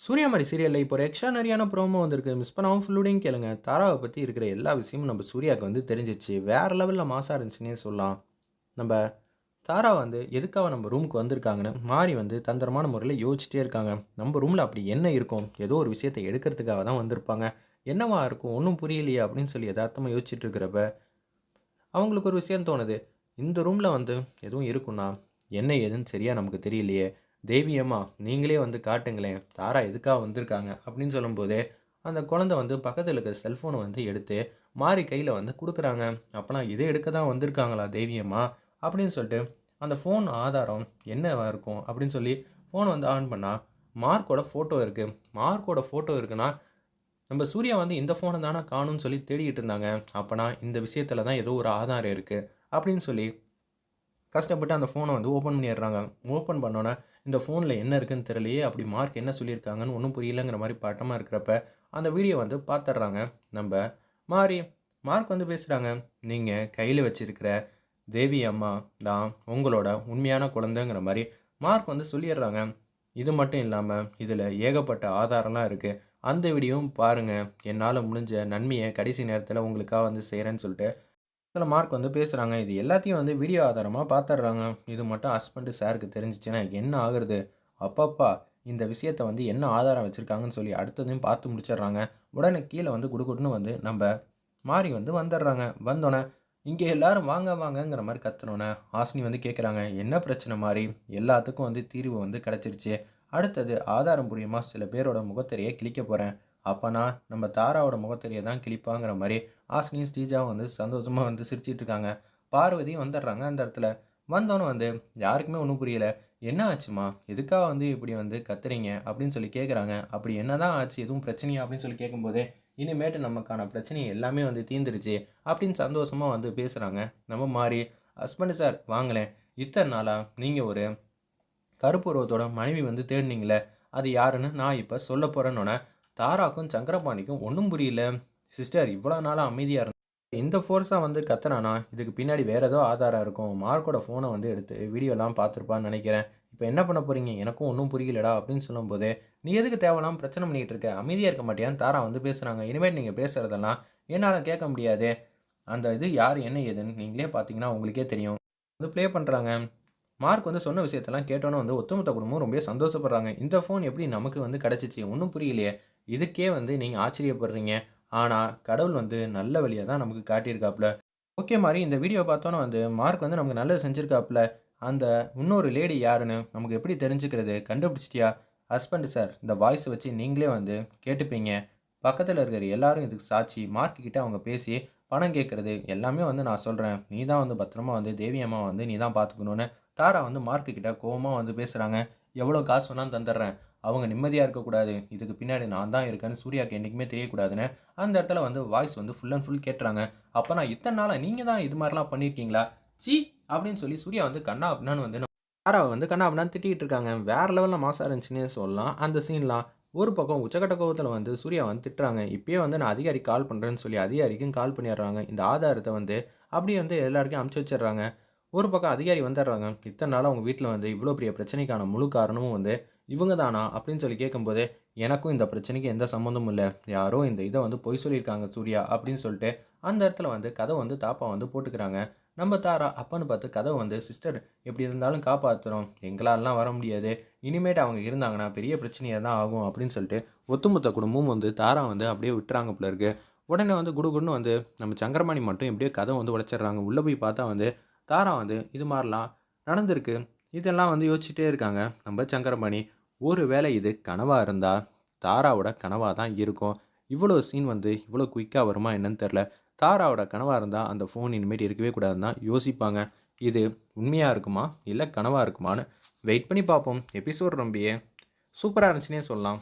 சூர்யாமாரி சீரியலில் இப்போ ஒரு எக்ஸ்ட்ரானரியான ப்ரோமோ வந்திருக்கு. மிஸ் பண்ணாமல் ஃபுல்லோடையும் கேளுங்க. தாராவை பற்றி இருக்கிற எல்லா விஷயமும் நம்ம சூர்யாவுக்கு வந்து தெரிஞ்சிச்சு. வேறு லெவலில் மாசாக இருந்துச்சுன்னே சொல்லலாம். நம்ம தாரா வந்து எதுக்காக நம்ம ரூமுக்கு வந்திருக்காங்கன்னு மாறி வந்து தந்திரமான முறையில் யோசிச்சிட்டே இருக்காங்க. நம்ம ரூமில் அப்படி என்ன இருக்கும்? ஏதோ ஒரு விஷயத்தை எடுக்கிறதுக்காக தான் வந்திருப்பாங்க. என்னவா இருக்கும்? ஒன்றும் புரியலையே அப்படின்னு சொல்லி யதார்த்தமாக யோசிச்சுட்டு இருக்கிறப்ப அவங்களுக்கு ஒரு விஷயம் தோணுது. இந்த ரூமில் வந்து எதுவும் இருக்குன்னா என்ன ஏதுன்னு சரியாக நமக்கு தெரியலையே. தேவியம்மா நீங்களே வந்து காட்டுங்களேன். தாரா எதுக்காக வந்திருக்காங்க? அப்படின்னு சொல்லும்போதே அந்த குழந்தை வந்து பக்கத்தில் இருக்கிற செல்ஃபோனை வந்து எடுத்து மாறி கையில் வந்து கொடுக்குறாங்க. அப்போனா இதை எடுக்க தான் வந்திருக்காங்களா தேவியம்மா? அப்படின்னு சொல்லிட்டு அந்த ஃபோன் ஆதாரம் என்னவா இருக்கும் அப்படின்னு சொல்லி ஃபோனை வந்து ஆன் பண்ணால் மார்க்கோட ஃபோட்டோ இருக்குது மார்க்கோட ஃபோட்டோ இருக்குன்னா நம்ம சூர்யா வந்து இந்த ஃபோனை தானே காணும்னு சொல்லி தேடிக்கிட்டு இருந்தாங்க. அப்போனா இந்த விஷயத்தில் தான் ஏதோ ஒரு ஆதாரம் இருக்குது அப்படின்னு சொல்லி கஷ்டப்பட்டு அந்த ஃபோனை வந்து ஓப்பன் பண்ணிடுறாங்க. ஓப்பன் பண்ணோன்னே இந்த ஃபோனில் என்ன இருக்குன்னு தெரியலையே அப்படி மார்க் என்ன சொல்லியிருக்காங்கன்னு ஒன்றும் புரியலங்கிற மாதிரி பட்டமாக இருக்கிறப்ப அந்த வீடியோ வந்து பார்த்துட்றாங்க. நம்ம மாறி மார்க் வந்து பேசுகிறாங்க நீங்கள் கையில் வச்சிருக்கிற தேவி அம்மா தான் உங்களோட உண்மையான குழந்தைங்கிற மாதிரி மார்க் வந்து சொல்லிடுறாங்க. இது மட்டும் இல்லாமல் இதில் ஏகப்பட்ட ஆதாரம்லாம் இருக்குது அந்த வீடியோவும் பாருங்கள் என்னால் முடிஞ்ச நன்மையை கடைசி நேரத்தில் உங்களுக்காக வந்து செய்கிறேன்னு சொல்லிட்டு சில மார்க் வந்து பேசுகிறாங்க இது எல்லாத்தையும் வந்து வீடியோ ஆதாரமாக பார்த்துட்றாங்க இது மட்டும் ஹஸ்பண்டு சாருக்கு தெரிஞ்சிச்சுன்னா என்ன ஆகுறது? அப்பப்பா இந்த விஷயத்தை வந்து என்ன ஆதாரம் வச்சுருக்காங்கன்னு சொல்லி அடுத்ததையும் பார்த்து முடிச்சிடுறாங்க உடனே கீழே வந்து குடுகுடுன்னு வந்து நம்ம மாறி வந்து வந்துடுறாங்க வந்தோடனே இங்கே எல்லாரும் வாங்க வாங்கங்கிற மாதிரி கத்துனோன்னே ஆசினி வந்து கேட்குறாங்க என்ன பிரச்சனை மாதிரி எல்லாத்துக்கும் வந்து தீர்வு வந்து கிடச்சிருச்சு. அடுத்தது ஆதாரம் மூலியமாக சில பேரோட முகத்திரையை கிழிக்க போகிறேன் அப்போனா நம்ம தாராவோட முகத்தெரிய தான் கிழிப்பாங்கிற மாதிரி ஆஸ்னியும் ஸ்ரீஜாவும் வந்து சந்தோஷமாக வந்து சிரிச்சிட்டு இருக்காங்க. பார்வதியும் வந்துடுறாங்க அந்த இடத்துல. வந்தோன்னே வந்து யாருக்குமே ஒன்றும் புரியல. என்ன ஆச்சுமா எதுக்காக வந்து இப்படி வந்து கத்துறீங்க? அப்படின்னு சொல்லி கேட்குறாங்க அப்படி என்ன தான் ஆச்சு? எதுவும் பிரச்சனையா? அப்படின்னு சொல்லி கேட்கும்போதே இனிமேட்டு நமக்கான பிரச்சனை எல்லாமே வந்து தீந்துருச்சு அப்படின்னு சந்தோஷமாக வந்து பேசுகிறாங்க நம்ம மாறி ஹஸ்பண்டு சார் வாங்களேன். இத்தனை நாளாக நீங்கள் ஒரு கருப்புருவத்தோட மனைவி வந்து தேடினீங்களே. அது யாருன்னு நான் இப்போ சொல்ல போகிறேன்னொன்னே தாராக்கும் சங்கரபாணிக்கும் ஒன்றும் புரியல. சிஸ்டர் இவ்வளோ நாளாக அமைதியாக இருந்த இந்த ஃபோர்ஸாக வந்து கத்துனானா? இதுக்கு பின்னாடி வேறு ஏதோ ஆதாரம் இருக்கும். மார்க்கோட ஃபோனை வந்து எடுத்து வீடியோலாம் பார்த்துருப்பான்னு நினைக்கிறேன். இப்போ என்ன பண்ண போகிறீங்க எனக்கும் ஒன்றும் புரியலடா அப்படின்னு சொல்லும்போது நீ எதுக்கு தேவையில்லாம பிரச்சனை பண்ணிகிட்டு இருக்க? அமைதியாக இருக்க மாட்டியான்னு தாரா வந்து பேசுகிறாங்க இனிமேல் நீங்கள் பேசுகிறதெல்லாம் என்னால் கேட்க முடியாது. அந்த இது யார் என்ன ஏதுன்னு நீங்களே பார்த்தீங்கன்னா உங்களுக்கே தெரியும். வந்து ப்ளே பண்ணுறாங்க மார்க் வந்து சொன்ன விஷயத்தெல்லாம் கேட்டோன்னே வந்து ஒத்துமொத்த குடும்பம் ரொம்ப சந்தோஷப்படுறாங்க. இந்த ஃபோன் எப்படி நமக்கு வந்து கிடச்சிச்சு? ஒன்றும் புரியலையே. இதுக்கே வந்து நீங்கள் ஆச்சரியப்படுறீங்க. ஆனால் கடவுள் வந்து நல்ல வழியாக தான் நமக்கு காட்டியிருக்காப்புல. ஓகே மாதிரி இந்த வீடியோ பார்த்தோன்னே வந்து மார்க் வந்து நமக்கு நல்லது செஞ்சுருக்காப்புல. அந்த இன்னொரு லேடி யாருன்னு நமக்கு எப்படி தெரிஞ்சுக்கிறது கண்டுபிடிச்சிட்டியா? ஹஸ்பண்ட் சார் இந்த வாய்ஸ் வச்சு நீங்களே வந்து கேட்டுப்பீங்க. பக்கத்தில் இருக்கிற எல்லாரும் இதுக்கு சாட்சி மார்க் கிட்ட அவங்க பேசி பணம் கேட்குறது எல்லாமே வந்து நான் சொல்கிறேன் நீ தான் வந்து பத்திரமா வந்து தேவி அம்மா வந்து நீ தான் பார்த்துக்கணுன்னு தாரா வந்து மார்க்கு கிட்ட கோவமாக வந்து பேசுகிறாங்க எவ்வளோ காசு வேணாலும் தந்துடுறேன். அவங்க நிம்மதியாக இருக்கக்கூடாது இதுக்கு பின்னாடி நான் தான் இருக்கேன்னு சூர்யாவுக்கு என்றைக்குமே தெரியக்கூடாதுன்னு அந்த இடத்துல வந்து வாய்ஸ் வந்து ஃபுல் அண்ட் ஃபுல் கேட்டுறாங்க. அப்போ நான் இத்தனை நாளாக நீங்கள் தான் இது மாதிரிலாம் பண்ணியிருக்கீங்களா சி அப்படின்னு சொல்லி சூர்யா வந்து கண்ணா அப்படின்னான்னு வந்து யாராவது வந்து கண்ணா அப்படின்னா திட்டிகிட்டு இருக்காங்க. வேறு லெவலில் மாசாக இருந்துச்சுன்னே சொல்லலாம். அந்த சீன்லாம் ஒரு பக்கம் உச்சக்கட்ட கோபத்தில் வந்து சூர்யா வந்து திட்டுறாங்க. இப்போயே வந்து நான் அதிகாரி கால் பண்ணுறேன்னு சொல்லி அதிகாரிக்கும் கால் பண்ணிடுறாங்க. இந்த ஆதாரத்தை வந்து அப்படியே வந்து எல்லாருக்கும் அமுச்சு வச்சிடுறாங்க. ஒரு பக்கம் அதிகாரி வந்துடுறாங்க. இத்தனை நாள் அவங்க வீட்டில் வந்து இவ்வளோ பெரிய பிரச்சனைக்கான முழு காரணமும் வந்து இவங்க தானா அப்படின்னு சொல்லி கேட்கும்போது எனக்கும் இந்த பிரச்சனைக்கு எந்த சம்மந்தமும் இல்லை. யாரோ இந்த இதை வந்து பொய் சொல்லியிருக்காங்க சூர்யா அப்படின்னு சொல்லிட்டு அந்த இடத்துல வந்து கதை வந்து தாப்பா வந்து போட்டுக்கிறாங்க. நம்ம தாரா அப்பன்னு பார்த்து கதை வந்து சிஸ்டர் எப்படி இருந்தாலும் காப்பாற்றுறோம் எங்களாலலாம் வர முடியாது. இனிமேட்டு அவங்க இருந்தாங்கன்னா பெரிய பிரச்சனையாக தான் ஆகும் அப்படின்னு சொல்லிட்டு ஒத்துமொத்த குடும்பமும் வந்து தாரா வந்து அப்படியே விட்டுறாங்க போல இருக்கு. உடனே வந்து குடுகுடுன்னு வந்து நம்ம சங்கரமணி மட்டும் எப்படியோ கதை வந்து உடைச்சிடுறாங்க. உள்ளே போய் பார்த்தா வந்து தாரா வந்து இது மாதிரிலாம் நடந்திருக்கு. இதெல்லாம் வந்து யோசிச்சுட்டே இருக்காங்க நம்ம சங்கரமணி. ஒரு வேளை இது கனவாக இருந்தால் தாராவோட கனவாக தான் இருக்கும். இவ்வளோ சீன் வந்து இவ்வளோ குயிக்காக வருமா என்னன்னு தெரில தாராவோட கனவாக இருந்தால் அந்த ஃபோன் இனிமேல் இருக்கவே கூடாதுன்னு தான் யோசிப்பாங்க. இது உண்மையாக இருக்குமா? இல்லை கனவாக இருக்குமான்னு வெயிட் பண்ணி பார்ப்போம். எபிசோட் ரொம்பியே. சூப்பராக இருந்துச்சுன்னே சொல்லலாம்.